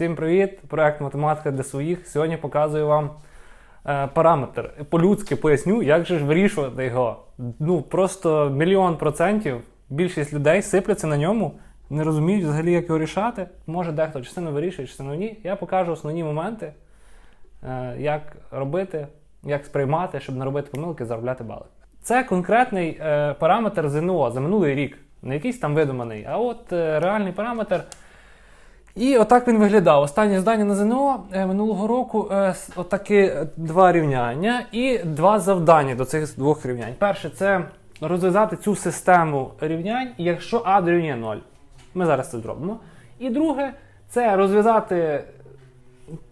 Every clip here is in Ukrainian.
Всім привіт! Проект Математика для своїх. Сьогодні показую вам е, параметр. По-людськи поясню, як же ж вирішувати його. Ну, просто мільйон процентів більшість людей сипляться на ньому, не розуміють взагалі, як його рішати. Може, дехто частину вирішує, частину ні. Я покажу основні моменти, е, як робити, як сприймати, щоб не робити помилки, заробляти бали. Це конкретний е, параметр ЗНО за минулий рік, не якийсь там видуманий, а от е, реальний параметр. І отак він виглядав. Останнє здання на ЗНО е, минулого року е, отакі е, два рівняння і два завдання до цих двох рівнянь. Перше це розв'язати цю систему рівнянь, якщо А дорівнює 0. Ми зараз це зробимо. І друге це розв'язати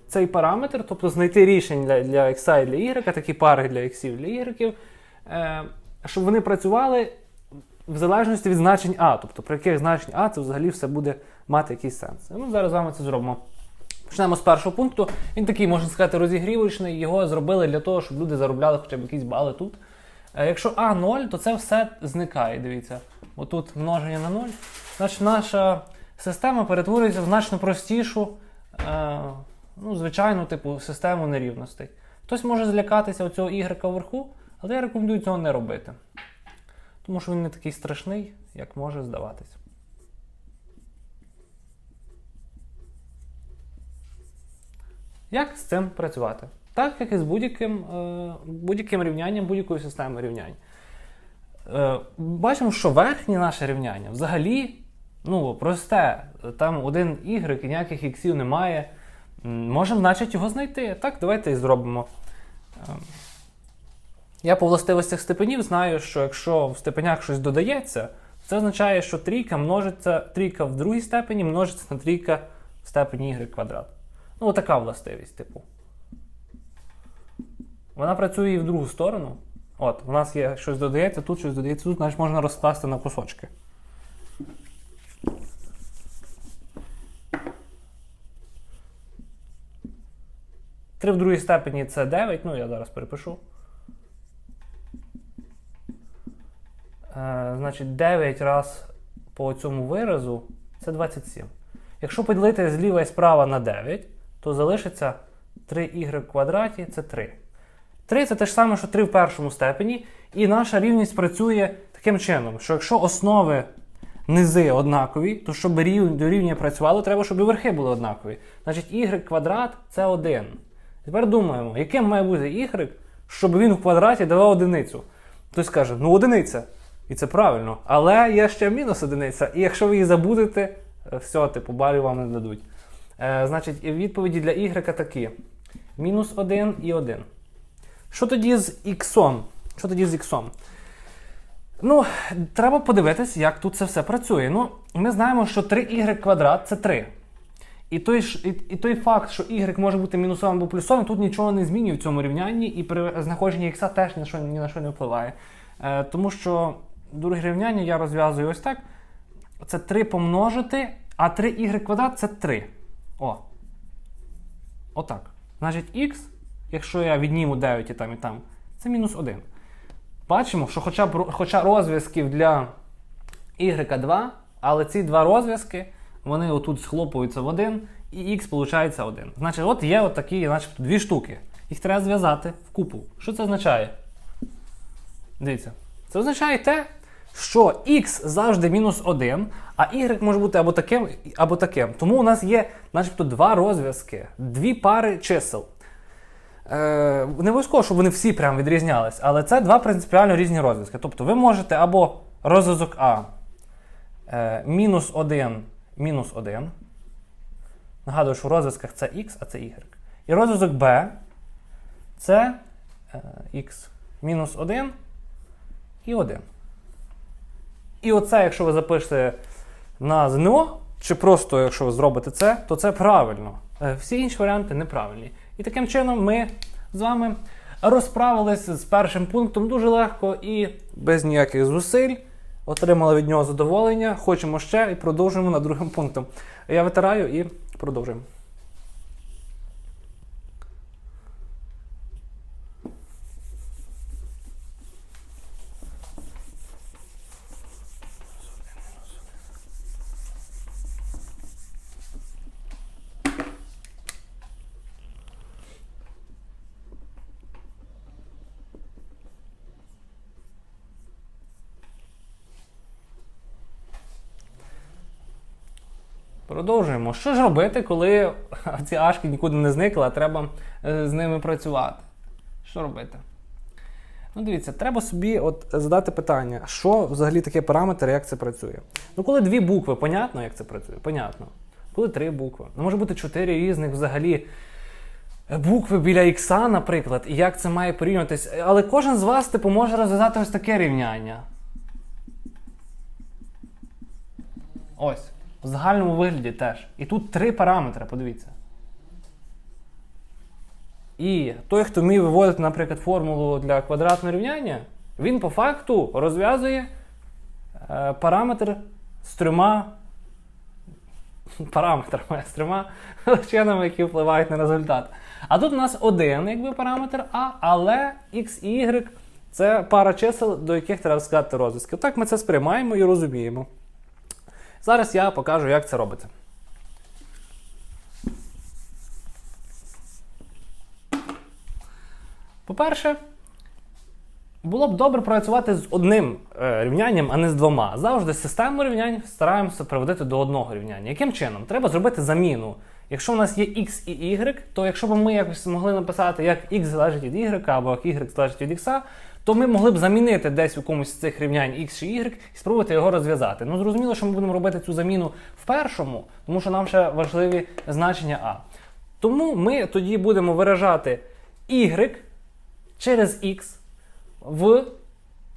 цей параметр, тобто знайти рішення для, для x і для y, такі пари для x і для y, щоб вони працювали в залежності від значень А, тобто при яких значень А це взагалі все буде мати якийсь сенс. Ми зараз з вами це зробимо. Почнемо з першого пункту. Він такий, можна сказати, розігрівочний. Його зробили для того, щоб люди заробляли хоча б якісь бали тут. Е, Якщо А 0, то це все зникає. Дивіться. Отут множення на 0. Значить, наша система перетворюється в значно простішу, е, ну, звичайну типу систему нерівностей. Хтось може злякатися оцього Y вверху, але я рекомендую цього не робити. Тому що він не такий страшний, як може здаватися. Як з цим працювати? Так, як і з будь-яким, е, будь-яким рівнянням, будь-якою системою рівнянь. Е, бачимо, що верхнє наше рівняння взагалі ну, просте. Там один y і ніяких іксів немає. Можемо, значить, його знайти. Так, давайте і зробимо. Я по властивостях степенів знаю, що якщо в степенях щось додається, це означає, що трійка множиться, трійка в другій степені множиться на трійка в степені y квадрат. Ну, така властивість, типу. Вона працює і в другу сторону. От, у нас є щось додається, тут щось додається, тут, значить можна розкласти на кусочки. Три в другій степені це 9, ну я зараз перепишу. Е, значить, 9 раз по цьому виразу це 27. Якщо поділити зліва і справа на 9, то залишиться 3y в квадраті це 3. 3 це те ж саме, що 3 в першому степені. І наша рівність працює таким чином, що якщо основи низи однакові, то щоб рів- дорівнює працювало, треба, щоб і верхи були однакові. Значить, y квадрат це 1. Тепер думаємо, яким має бути y, щоб він в квадраті давав одиницю. Хтось каже, ну одиниця. І це правильно. Але є ще мінус одиниця. І якщо ви її забудете, е, все, типу, балів вам не дадуть. Е, значить, відповіді для y такі: мінус 1 і 1. Що тоді з іксом? Що тоді з іксом? Ну, треба подивитись, як тут це все працює. Ну, ми знаємо, що 3y квадрат це 3. І той, і, і той факт, що y може бути мінусовим або плюсовим, тут нічого не змінює в цьому рівнянні, і при знаходженні х теж ні на що, ні на що не впливає. Е, тому що друге рівняння я розв'язую ось так. Це 3 помножити, а 3y квадрат це 3. О. Отак. Значить, х, якщо я відніму 9 і там, і там, це мінус 1. Бачимо, що хоча хоча розв'язків для y 2, але ці два розв'язки, вони отут схлопуються в один, і х виходить 1. Значить, от є от такі, дві штуки. Їх треба зв'язати в купу. Що це означає? Дивіться. Це означає те, що x завжди мінус 1, а y може бути або таким, або таким. Тому у нас є, начебто, два розв'язки, дві пари чисел. Е, не обов'язково, щоб вони всі прям відрізнялись, але це два принципіально різні розв'язки. Тобто ви можете або розв'язок А е, мінус 1, мінус 1. Нагадую, що в розв'язках це x, а це y. І розв'язок Б це е, x мінус 1 і 1. І оце, якщо ви запишете на ЗНО, чи просто якщо ви зробите це, то це правильно. Е, Всі інші варіанти неправильні. І таким чином ми з вами розправилися з першим пунктом дуже легко і без ніяких зусиль. Отримали від нього задоволення. Хочемо ще і продовжуємо над другим пунктом. Я витираю і продовжуємо. Продовжуємо. Що ж робити, коли ці ашки нікуди не зникли, а треба е, з ними працювати? Що робити? Ну, дивіться, треба собі от задати питання, що взагалі таке параметр, як це працює. Ну, коли дві букви, понятно, як це працює? Понятно. Коли три букви. Ну, може бути чотири різних взагалі букви біля ікса, наприклад, і як це має порівнюватись. Але кожен з вас, типу, може розв'язати ось таке рівняння. Ось. В загальному вигляді теж. І тут три параметри, подивіться. І той, хто вміє виводити, наприклад, формулу для квадратного рівняння, він по факту розв'язує е, параметр з трьома параметрами, з трьома величинами, які впливають на результат. А тут у нас один якби параметр А, але X і Y це пара чисел, до яких треба сказати розв'язки. Так ми це сприймаємо і розуміємо. Зараз я покажу, як це робиться. По-перше, було б добре працювати з одним е, рівнянням, а не з двома. Завжди систему рівнянь стараємося приводити до одного рівняння. Яким чином? Треба зробити заміну. Якщо у нас є x і y, то якщо б ми якось могли написати, як x залежить від y, або як y залежить від x, то ми могли б замінити десь у комусь з цих рівнянь x чи y і спробувати його розв'язати. Ну зрозуміло, що ми будемо робити цю заміну в першому, тому що нам ще важливі значення а. Тому ми тоді будемо виражати y через x в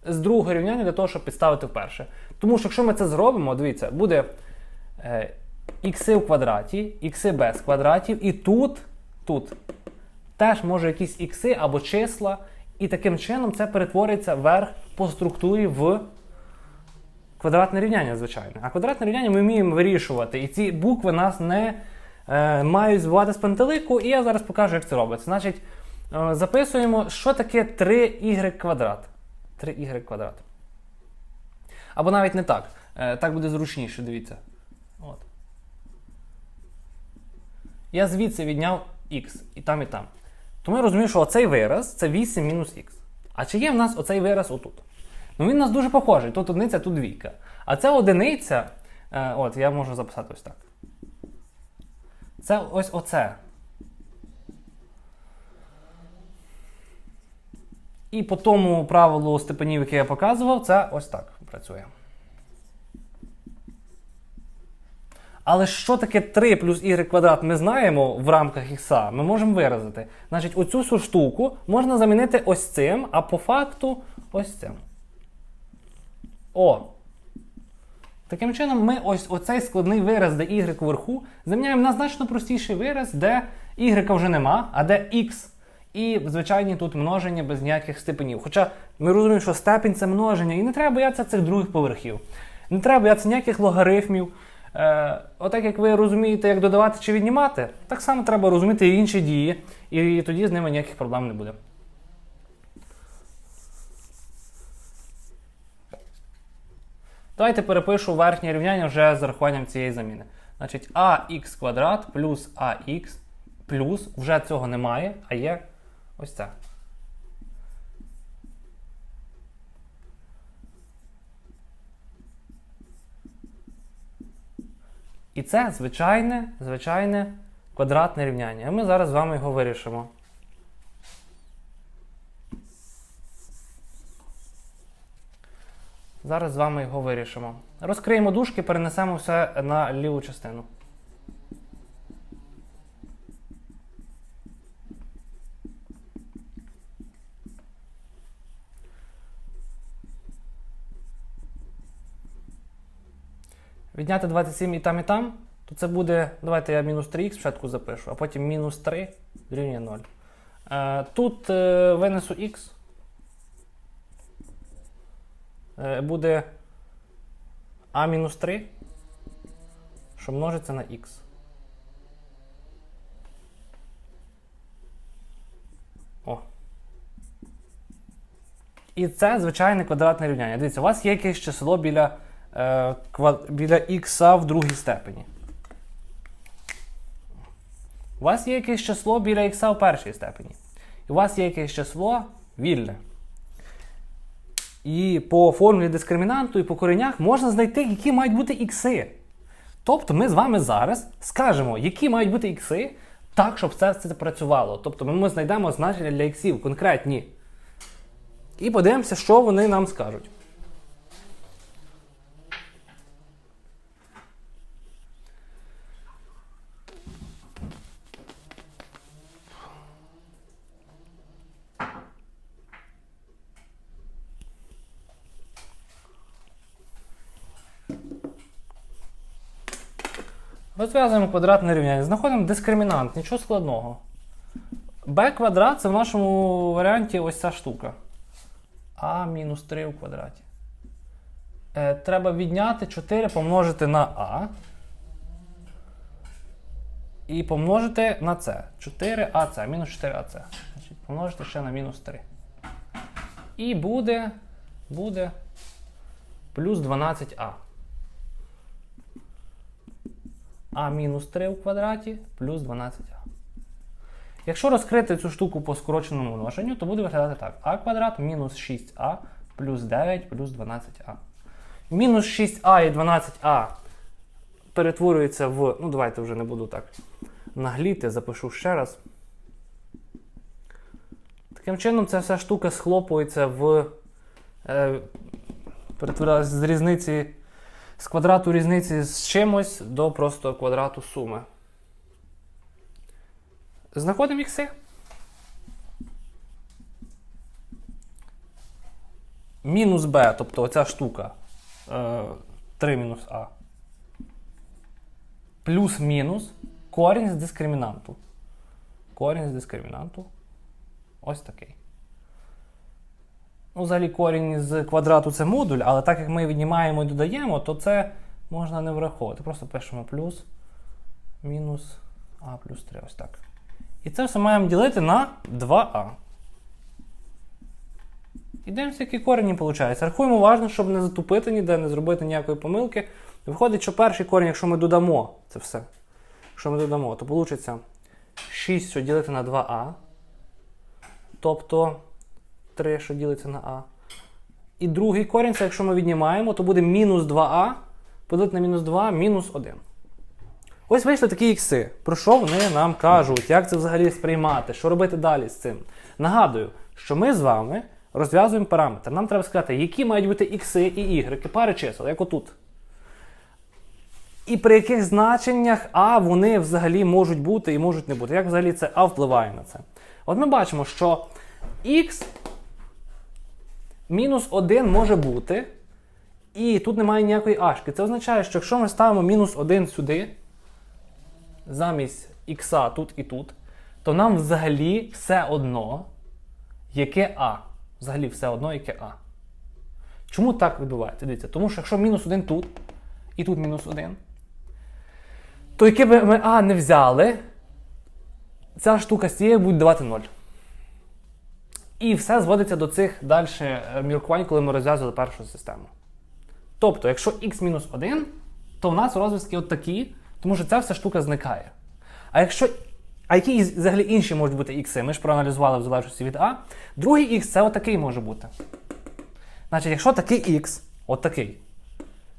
з другого рівняння для того, щоб підставити в перше. Тому що якщо ми це зробимо, дивіться, буде е, ікси в квадраті, ікси без квадратів, і тут, тут теж може якісь ікси або числа, і таким чином це перетвориться вверх по структурі в квадратне рівняння, звичайно. А квадратне рівняння ми вміємо вирішувати, і ці букви нас не е, мають збивати з пантелику, і я зараз покажу, як це робиться. Значить, е, записуємо, що таке 3y квадрат. 3y квадрат. Або навіть не так. Е, так буде зручніше, дивіться. От. Я звідси відняв x і там, і там. Тому я розумію, що оцей вираз це 8 мінус х. А чи є в нас оцей вираз отут? Ну він у нас дуже похожий. Тут одиниця, тут двійка. А ця одиниця, е, от, я можу записати ось так. Це ось оце. І по тому правилу степенів, яке я показував, це ось так працює. Але що таке 3 плюс y квадрат ми знаємо в рамках х, ми можемо виразити. Значить, оцю всю штуку можна замінити ось цим, а по факту ось цим. О! Таким чином, ми ось оцей складний вираз, де y вверху, заміняємо на значно простіший вираз, де y вже нема, а де x. І звичайні тут множення без ніяких степенів. Хоча ми розуміємо, що степінь це множення, і не треба боятися цих других поверхів. Не треба боятися ніяких логарифмів. Е, Отак як ви розумієте, як додавати чи віднімати, так само треба розуміти і інші дії, і тоді з ними ніяких проблем не буде. Давайте перепишу верхнє рівняння вже з рахуванням цієї заміни. Значить, ax квадрат плюс ax плюс, вже цього немає, а є ось це. І це звичайне, звичайне квадратне рівняння. І ми зараз з вами його вирішимо. Зараз з вами його вирішимо. Розкриємо дужки, перенесемо все на ліву частину. Відняти 27 і там, і там, то це буде. Давайте я мінус 3х спочатку запишу, а потім мінус 3 дорівнює 0. Е, тут е, винесу х. Е, буде а мінус 3, що множиться на х. О. І це звичайне квадратне рівняння. Дивіться, у вас є якесь число біля, е, біля х в другій степені. У вас є якесь число біля х в першій степені. І у вас є якесь число вільне. І по формулі дискримінанту і по коренях можна знайти, які мають бути ікси. Тобто ми з вами зараз скажемо, які мають бути ікси, так, щоб це, це працювало. Тобто ми знайдемо значення для іксів конкретні. І подивимося, що вони нам скажуть. Розв'язуємо квадратне рівняння. Знаходимо дискримінант, нічого складного. b квадрат це в нашому варіанті ось ця штука. А мінус 3 у квадраті. Е, треба відняти 4 помножити на А. І помножити на С. 4АС, мінус 4АС. Значить, помножити ще на мінус 3. І буде, буде плюс 12а. А мінус 3 у квадраті плюс 12а. Якщо розкрити цю штуку по скороченому множенню, то буде виглядати так. а квадрат мінус 6а плюс 9 плюс 12а. Мінус 6а і 12а перетворюється в. Ну, давайте вже не буду так нагліти, запишу ще раз. Таким чином, ця вся штука схлопується в. Е, перетворилася з різниці. З квадрату різниці з чимось до просто квадрату суми. Знаходимо ікси. Мінус b, тобто оця штука. Е, 3 мінус а. Плюс-мінус корінь з дискримінанту. Корінь з дискримінанту. Ось такий. Ну, взагалі корінь з квадрату це модуль, але так як ми віднімаємо і додаємо, то це можна не враховувати. Просто пишемо плюс, мінус а плюс 3. Ось так. І це все маємо ділити на 2а. І дивимося, які корені виходить. Рахуємо уважно, щоб не затупити ніде, не зробити ніякої помилки. Виходить, що перший корінь, якщо ми додамо це все, якщо ми додамо, то вийде 6, що ділити на 2а. Тобто 3, що ділиться на а. І другий корінь, це якщо ми віднімаємо, то буде мінус 2а, поділити на мінус 2, мінус 1. Ось вийшли такі ікси. Про що вони нам кажуть? Як це взагалі сприймати? Що робити далі з цим? Нагадую, що ми з вами розв'язуємо параметр. Нам треба сказати, які мають бути ікси і ігреки, пари чисел, як отут. І при яких значеннях А вони взагалі можуть бути і можуть не бути. Як взагалі це А впливає на це? От ми бачимо, що х мінус 1 може бути, і тут немає ніякої ашки. Це означає, що якщо ми ставимо мінус 1 сюди, замість х тут і тут, то нам взагалі все одно, яке А. Взагалі все одно, яке А. Чому так відбувається? Дивіться, тому що якщо мінус 1 тут, і тут мінус 1, то яке б ми А не взяли, ця штука з цією буде давати 0. І все зводиться до цих далі міркувань, коли ми розв'язували першу систему. Тобто, якщо х-1, то в нас розв'язки от такі, тому що ця вся штука зникає. А якщо. А які взагалі інші можуть бути ікси? Ми ж проаналізували в залежності від А. Другий х це отакий може бути. Значить, якщо такий х, отакий,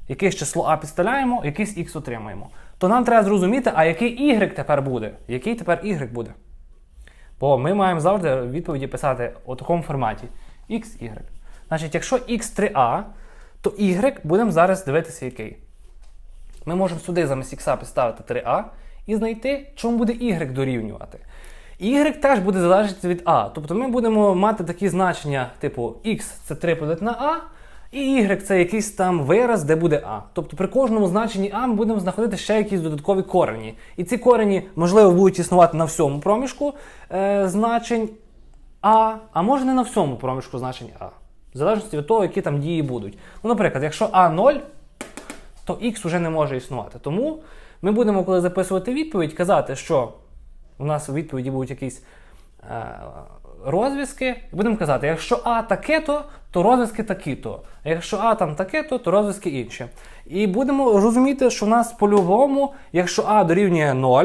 якесь число А підставляємо, якийсь х отримаємо, то нам треба зрозуміти, а який y тепер буде, який тепер y буде. Бо ми маємо завжди відповіді писати у такому форматі x, y. Значить, якщо x3a, то y будемо зараз дивитися який. Ми можемо сюди замість x підставити 3a і знайти, чому буде y дорівнювати. Y теж буде залежати від a. Тобто ми будемо мати такі значення, типу x це 3 подати на a, і y це якийсь там вираз, де буде а. Тобто при кожному значенні а ми будемо знаходити ще якісь додаткові корені. І ці корені, можливо, будуть існувати на всьому проміжку е, значень а, а може не на всьому проміжку значень а. В залежності від того, які там дії будуть. Ну, наприклад, якщо а 0, то х вже не може існувати. Тому ми будемо, коли записувати відповідь, казати, що у нас у відповіді будуть якісь. Е, розв'язки, будемо казати, якщо А таке-то, то розв'язки такі-то. А якщо А там таке-то, то розв'язки інші. І будемо розуміти, що в нас по-любому, якщо А дорівнює 0,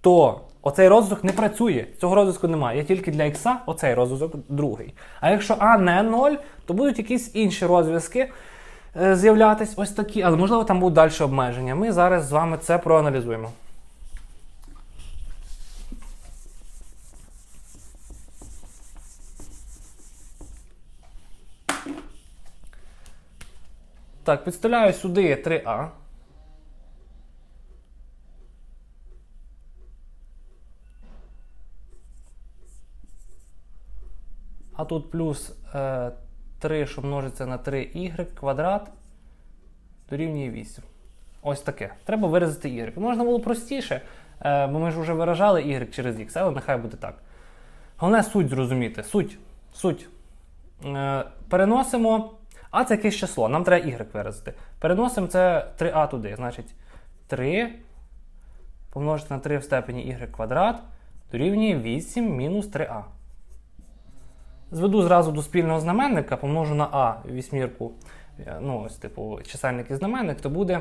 то оцей розв'язок не працює. Цього розв'язку немає. Є тільки для х оцей розв'язок другий. А якщо А не 0, то будуть якісь інші розв'язки. е, з'являтись ось такі, але можливо там будуть далі обмеження. Ми зараз з вами це проаналізуємо. Так, підставляю сюди 3А. А тут плюс е, 3, що множиться на 3y квадрат дорівнює 8. Ось таке. Треба виразити y. Можна було простіше, е, бо ми ж вже виражали y через x, але нехай буде так. Головне суть зрозуміти. Суть. Суть. Е, переносимо. А це якесь число. Нам треба y виразити. Переносимо це 3а туди. Значить, 3 помножити на 3 в степені y квадрат дорівнює 8 мінус 3а. Зведу зразу до спільного знаменника, помножу на А вісьмірку, е, ну, ось, типу, чисельник і знаменник, то буде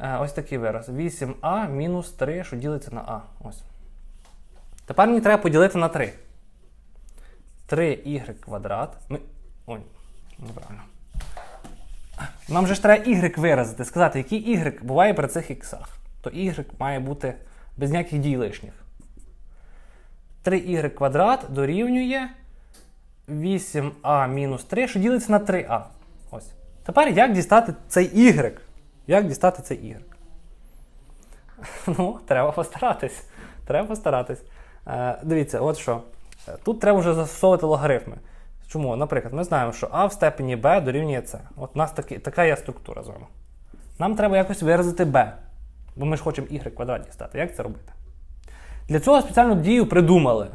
е, ось такий вираз. 8а мінус 3, що ділиться на А. Ось. Тепер мені треба поділити на 3. 3y квадрат. Ми... Ой, неправильно. Нам же ж треба y виразити, сказати, який y буває при цих іксах. То y має бути без ніяких дій лишніх. 3y квадрат дорівнює 8а мінус 3, що ділиться на 3а. Ось. Тепер як дістати цей y? Як дістати цей y? Ну, треба постаратись. Треба постаратись. Е, дивіться, от що. Е, Тут треба вже застосовувати логарифми. Чому? Наприклад, ми знаємо, що а в степені b дорівнює c. От у нас такі, така є структура з вами. Нам треба якось виразити b. Бо ми ж хочемо y квадрат дістати. Як це робити? Для цього спеціальну дію придумали.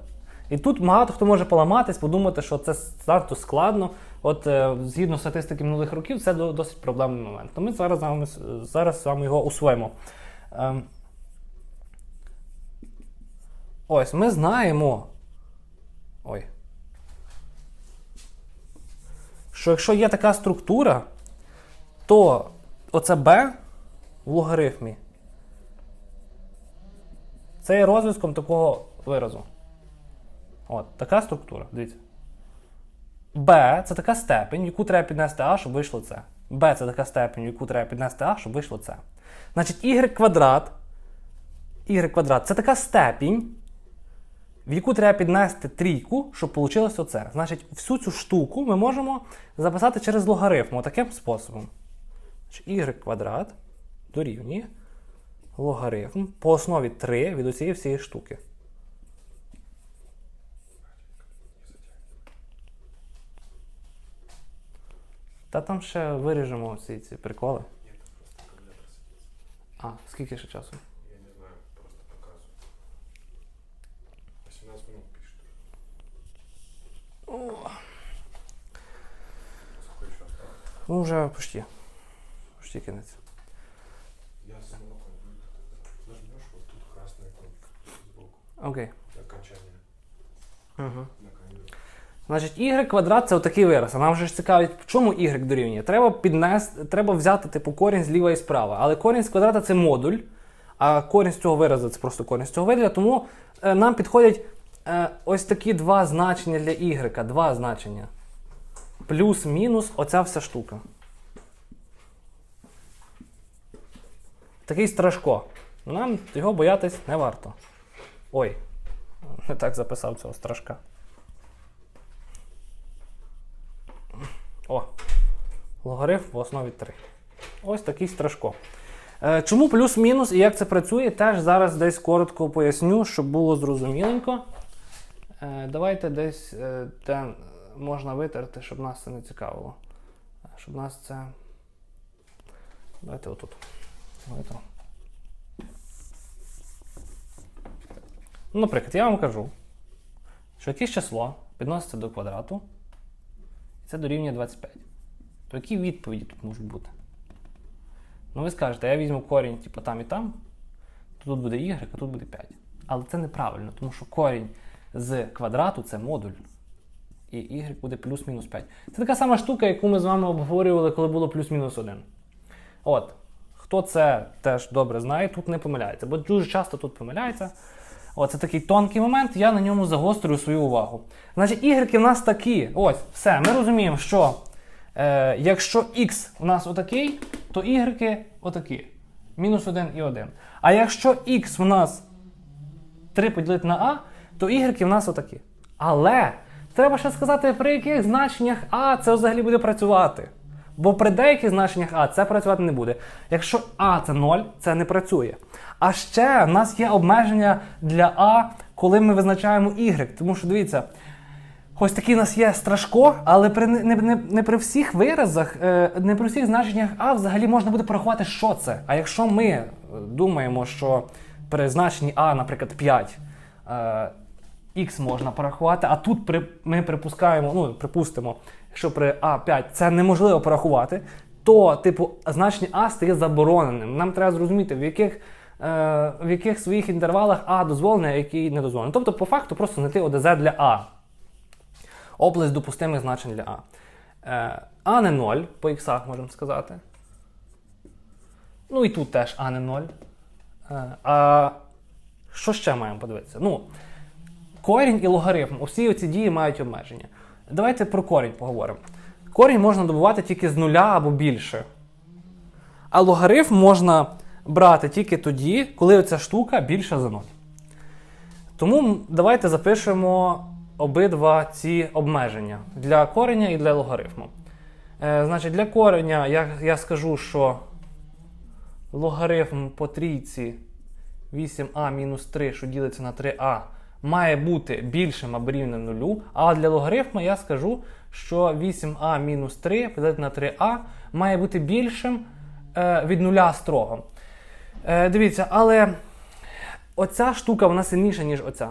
І тут багато хто може поламатись, подумати, що це занадто складно. От е, згідно статистики минулих років, це досить проблемний момент. То ми зараз з вами, зараз з вами його усвоїмо. Ем, ось, ми знаємо. Ой. Що якщо є така структура, то оце b в логарифмі. Це є розв'язком такого виразу. От, така структура. Дивіться. b це така степень, яку треба піднести а, щоб вийшло це. b це така степень, яку треба піднести а, щоб вийшло це. Значить, y квадрат. y квадрат це така степінь, в яку треба піднести трійку, щоб вийшло оце. Значить, всю цю штуку ми можемо записати через логарифм таким способом. Y квадрат дорівнює логарифм по основі 3 від усієї всієї штуки. Та там ще виріжемо всі ці приколи. А, скільки ще часу? Я не знаю, просто показываю. 18 минут пишет. Сколько еще осталось? Ну, вже почти. Почти кінець. Я самого нажмешь вот тут красная кнопка сбоку. Окей. Окончание Угу. Значить, y квадрат це отакий вираз. А нам вже ж цікавить, чому y дорівнює. Треба піднести, треба взяти типу корінь зліва і справа. Але корінь з квадрата це модуль, а корінь з цього виразу це просто корінь з цього виділя. Тому е, нам підходять е, ось такі два значення для y. Два значення. Плюс-мінус оця вся штука. Такий страшко. Нам його боятись не варто. Ой, не так записав цього страшка. О, логарифм в основі 3. Ось такий страшко. Е, чому плюс-мінус і як це працює, теж зараз десь коротко поясню, щоб було зрозуміленько. Е, давайте десь де можна витерти, щоб нас це не цікавило. Е, Щоб нас це. Давайте отут. Давайте. Ну, наприклад, я вам кажу, що якесь число підноситься до квадрату, і це дорівнює 25. То які відповіді тут можуть бути? Ну, ви скажете, я візьму корінь, типу, там і там, то тут буде y, а тут буде 5. Але це неправильно, тому що корінь з квадрату це модуль. І y буде плюс-мінус 5. Це така сама штука, яку ми з вами обговорювали, коли було плюс-мінус 1. От. Хто це теж добре знає, тут не помиляється, бо дуже часто тут помиляється. Оце такий тонкий момент, я на ньому загострюю свою увагу. Значить, ігрики в нас такі. Ось, все, ми розуміємо, що Е, якщо x у нас отакий, то y отакі. Мінус 1 і 1. А якщо x у нас 3 поділити на а, то y в нас отакі. Але треба ще сказати, при яких значеннях а це взагалі буде працювати. Бо при деяких значеннях а це працювати не буде. Якщо а це 0, це не працює. А ще в нас є обмеження для а, коли ми визначаємо y. Тому що дивіться, ось такий у нас є страшко, але при, не, не, не при всіх виразах, е, не при всіх значеннях а взагалі можна буде порахувати, що це. А якщо ми е, думаємо, що при значенні а, наприклад, 5, X можна порахувати, а тут при, ми припускаємо, ну, припустимо, якщо при А5 це неможливо порахувати, то, типу, значення А стає забороненим. Нам треба зрозуміти, в яких, е, в яких своїх інтервалах А дозволене, а який не дозволене. Тобто, по факту, просто знайти ОДЗ для А. Область допустимих значень для А. Е, а не 0, по іксах можемо сказати. Ну і тут теж А не 0. Е, а що ще маємо подивитися? Ну, корінь і логарифм. Усі ці дії мають обмеження. Давайте про корінь поговоримо. Корінь можна добувати тільки з нуля або більше. А логарифм можна брати тільки тоді, коли оця штука більша за 0. Тому давайте запишемо обидва ці обмеження для кореня і для логарифму. Е, значить, для кореня я, я скажу, що логарифм по трійці 8а мінус 3, що ділиться на 3а, має бути більшим або рівним нулю. А для логарифму я скажу, що 8а мінус 3 поділити на 3а має бути більшим е, від нуля строго. Е, дивіться, але оця штука вона сильніша, ніж оця.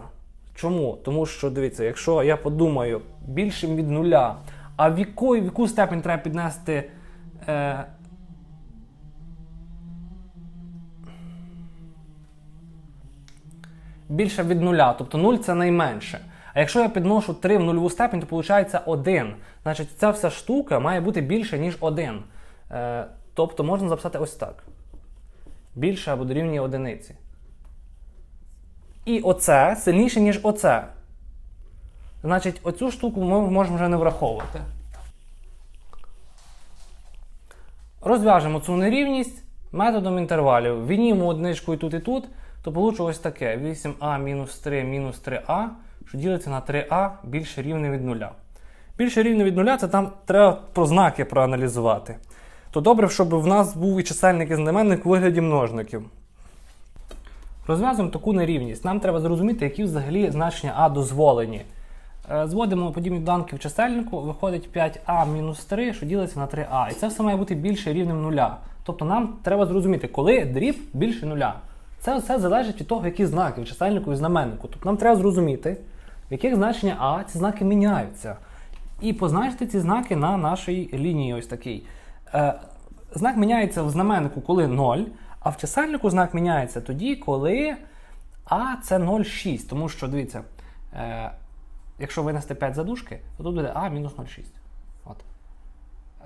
Чому? Тому що, дивіться, якщо я подумаю більшим від нуля, а в яку, в яку степень треба піднести. Е, більше від нуля, тобто 0 це найменше. А якщо я підношу 3 в нульову степень, то виходить 1. Значить, ця вся штука має бути більше, ніж 1. Е, тобто можна записати ось так. Більше або дорівнює одиниці. І оце сильніше, ніж оце. Значить, оцю штуку ми можемо вже не враховувати. Розв'яжемо цю нерівність методом інтервалів. Віднімемо одничку і тут, і тут, то получу ось таке: 8а мінус 3 мінус 3а, що ділиться на 3а більше рівне від нуля. Більше рівне від нуля це там треба про знаки проаналізувати. То добре, щоб в нас був і чисельник і знаменник у вигляді множників. Розв'язуємо таку нерівність. Нам треба зрозуміти, які взагалі значення А дозволені. Е, Зводимо подібні доданки в чисельнику, виходить 5а мінус 3, що ділиться на 3а. І це все має бути більше рівнем нуля. Тобто нам треба зрозуміти, коли дріб більше нуля. Це все залежить від того, які знаки в чисельнику і знаменнику. Тобто нам треба зрозуміти, в яких значення А ці знаки міняються. І позначити ці знаки на нашій лінії ось такій. Е, знак міняється в знаменнику, коли 0, а в чисельнику знак міняється тоді, коли А це 0,6. Тому що, дивіться, е, якщо винести 5 задушки, то тут буде А мінус 0,6. От.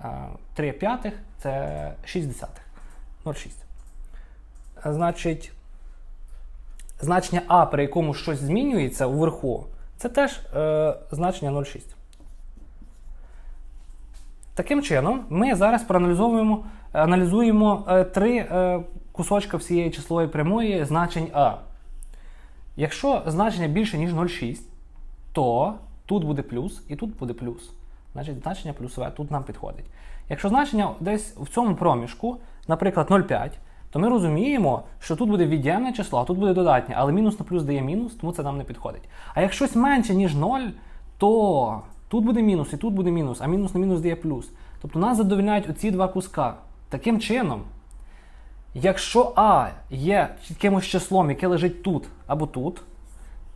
Е, 3 п'ятих це 6 десятих. 0,6. Е, Значить, значення А, при якому щось змінюється вверху, це теж е, значення 0,6. Таким чином, ми зараз проаналізовуємо аналізуємо е, три е, кусочка всієї числової прямої значень А. Якщо значення більше, ніж 0,6, то тут буде плюс і тут буде плюс. Значить, значення плюсове тут нам підходить. Якщо значення десь в цьому проміжку, наприклад, 0,5, то ми розуміємо, що тут буде від'ємне число, а тут буде додатнє, але мінус на плюс дає мінус, тому це нам не підходить. А якщо щось менше, ніж 0, то тут буде мінус і тут буде мінус, а мінус на мінус дає плюс. Тобто нас задовільняють оці два куска. Таким чином, якщо А є якимось числом, яке лежить тут або тут,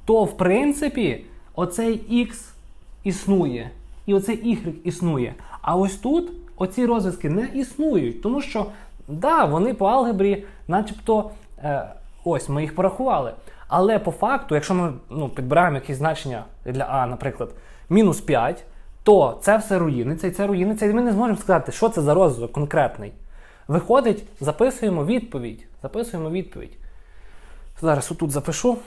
то в принципі оцей Х існує, і оцей Y існує. А ось тут оці розв'язки не існують, тому що, да, вони по алгебрі, начебто, е, ось ми їх порахували. Але по факту, якщо ми ну, підбираємо якісь значення для А, наприклад, мінус 5, то це все руїниться, і це руїниться, і ми не зможемо сказати, що це за розв'язок конкретний. Виходить, записуємо відповідь. Записуємо відповідь. Зараз отут запишу.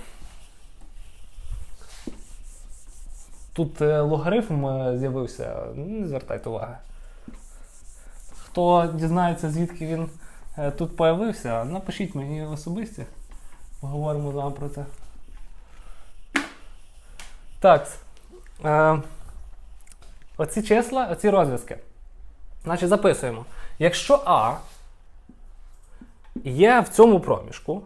Тут е, логарифм е, з'явився, не звертайте уваги. Хто дізнається, звідки він е, тут появився, напишіть мені особисті. Поговоримо з вами про це. Так. Е, оці числа, оці розв'язки. Значить, записуємо. Якщо А є в цьому проміжку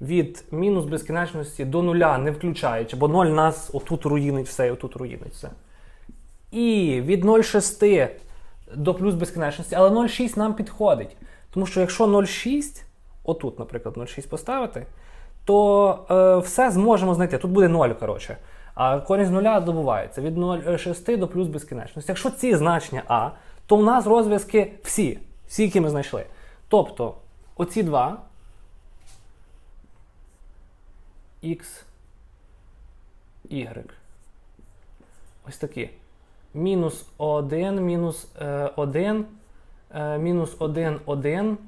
від мінус безкінечності до нуля, не включаючи, бо 0 нас отут руїнить все і отут руїнить все. І від 0,6 до плюс безкінечності, але 0,6 нам підходить. Тому що якщо 0,6, отут, наприклад, 0,6 поставити, то е, все зможемо знайти. Тут буде 0, коротше. А корінь з нуля добувається від 0,6 до плюс безкінечності. Якщо ці значення А, то у нас розв'язки всі, всі, які ми знайшли. Тобто, оці два X, Y. Ось такі. Мінус 1, мінус 1, мінус 1, 1.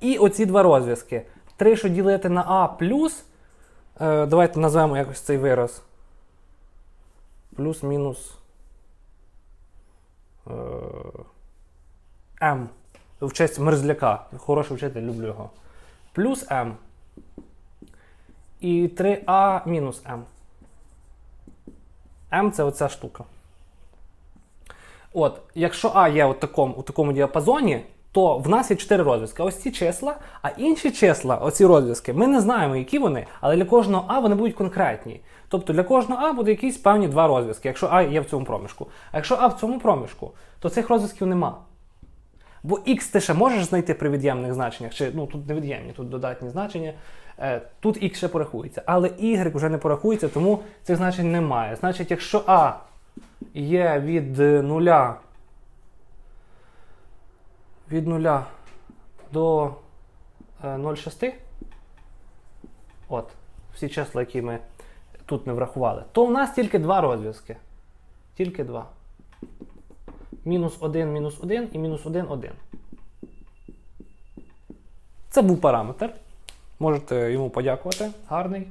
І оці два розв'язки. 3, що ділити на А плюс. е, Давайте назвемо якось цей вираз. Плюс-мінус. е, М. В честь мерзляка. Хороший вчитель, люблю його. Плюс М. І 3А мінус М. М це оця штука. От, якщо А є у такому, у такому діапазоні, то в нас є 4 розв'язки. Ось ці числа, а інші числа, оці розв'язки, ми не знаємо, які вони, але для кожного А вони будуть конкретні. Тобто для кожного А буде якісь певні два розв'язки, якщо А є в цьому проміжку. А якщо А в цьому проміжку, то цих розв'язків нема. Бо X ти ще можеш знайти при від'ємних значеннях, чи ну тут не від'ємні, тут додатні значення. Е, тут X ще порахується, але Y вже не порахується, тому цих значень немає. Значить, якщо А є від е, нуля від 0 до е, 0,6, от, всі числа, які ми тут не врахували, то у нас тільки два розв'язки. Тільки два. Мінус 1, мінус 1 і мінус 1, 1. Це був параметр. Можете йому подякувати. Гарний.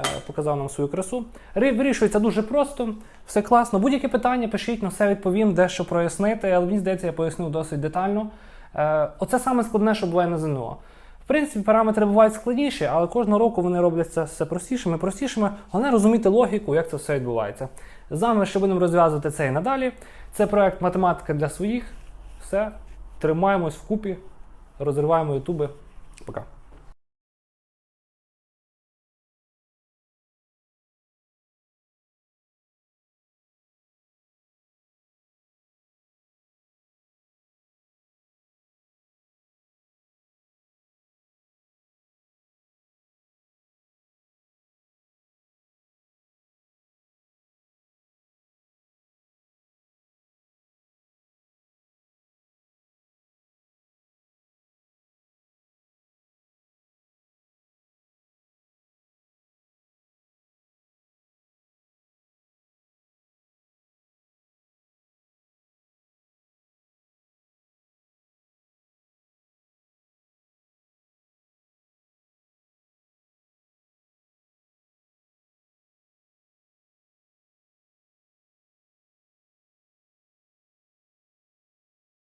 Е, Показав нам свою красу. Вирішується дуже просто, все класно. Будь-які питання пишіть, на все відповім, дещо прояснити, але мені здається, я пояснив досить детально. Е, Оце саме складне, що буває на ЗНО. В принципі, параметри бувають складніші, але кожного року вони робляться все простішими, простішими. Головне розуміти логіку, як це все відбувається. З вами ще будемо розв'язувати це і надалі. Це проект Математика для своїх. Все, тримаємось вкупі, розриваємо ютуби. Пока.